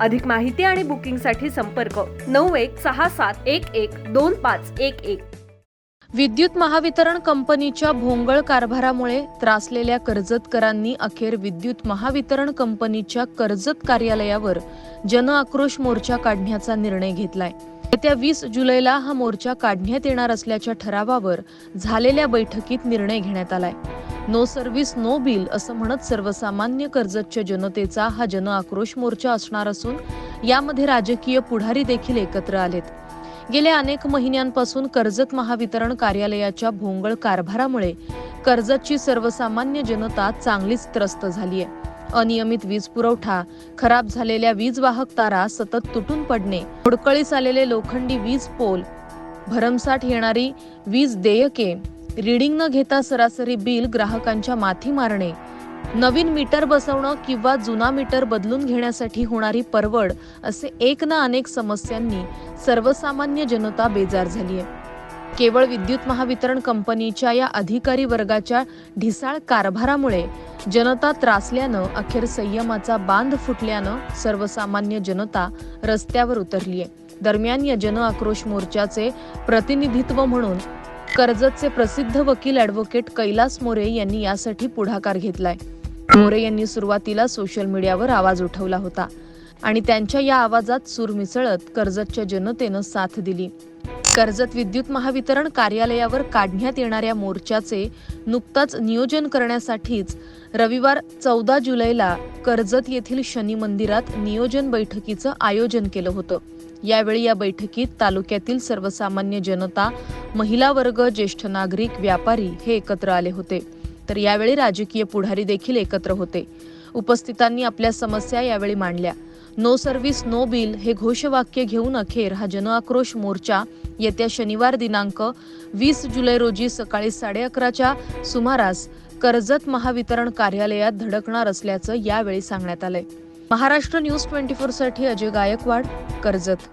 अधिक माहिती आणि बुकिंगसाठी संपर्क नऊ एक सहा सात एक एक दोन पाच एक एक. विद्युत महावितरण कंपनीच्या भोंगळ कारभारामुळे त्रासलेल्या कर्जतकरांनी अखेर विद्युत महावितरण कंपनीच्या कर्जत कार्यालयावर जनआक्रोश मोर्चा काढण्याचा निर्णय घेतलाय. येत्या वीस जुलैला हा मोर्चा काढण्यात येणार असल्याच्या ठरावावर झालेल्या बैठकीत निर्णय घेण्यात आलाय. नो सर्व्हिस नो बिल असं म्हणत सर्वसामान्य कर्जतच्या जनतेचा हा जन आक्रोश मोर्चा असणार असून यामध्ये राजकीय पुढारी देखील एकत्र आलेत. गेल्या अनेक महिन्यांपासून कर्जत महावितरण कार्यालयाच्या भोंगळ कारभारामुळे कर्जतची सर्वसामान्य जनता चांगलीच त्रस्त झाली आहे अनियमित वीज पुरवठा खराब झालेल्या वीज वाहक तारा सतत तुटून पडणे होडकळीस आलेले लोखंडी वीज पोल भरमसाठ येणारी वीज देयके रिडिंग न घेता सरासरी बिल ग्राहकांच्या माथी मारणे नवीन मीटर बसवणं किंवा जुना मीटर बदलून घेण्यासाठी होणारी परवड असे एक ना अनेक समस्यांनी सर्वसामान्य जनता बेजार झाली आहे केवळ विद्युत महावितरण कंपनीच्या या अधिकारी वर्गाच्या ढिसाळ कारभारामुळे जनता त्रासल्यानं अखेर संयमाचा बांध फुटल्यानं सर्वसामान्य जनता रस्त्यावर उतरली आहे दरम्यान या जन आक्रोश मोर्चाचे प्रतिनिधित्व म्हणून कर्जतचे प्रसिद्ध वकील ॲडव्होकेट कैलास मोरे यांनी यासाठी पुढाकार घेतलाय. मोरे यांनी सुरुवातीला सोशल मीडियावर आवाज उठवला होता आणि त्यांच्या या आवाजात सूर मिसळत कर्जतच्या जनतेनं साथ दिली. कर्जत विद्युत महावितरण कार्यालयावर काढण्यात येणाऱ्या मोर्चाचे नुकताच नियोजन करण्यासाठीच रविवार चौदा जुलैला कर्जत येथील शनी मंदिरात नियोजन बैठकीचं आयोजन केलं होतं. यावेळी या बैठकीत तालुक्यातील सर्वसामान्य जनता महिला वर्ग ज्येष्ठ नागरिक व्यापारी हे एकत्र आले होते. तर यावेळी राजकीय पुढारी देखील एकत्र होते. उपस्थितांनी आपल्या समस्या यावेळी मांडल्या. नो सर्व्हिस नो बिल हे घोषवाक्य घेऊन अखेर हा जनआक्रोश मोर्चा येत्या शनिवार दिनांक वीस जुलै रोजी सकाळी साडे अकराच्या सुमारास कर्जत महावितरण कार्यालयात धडकणार असल्याचं यावेळी सांगण्यात आलंय. महाराष्ट्र न्यूज ट्वेंटी फोरसाठी अजय गायकवाड कर्जत.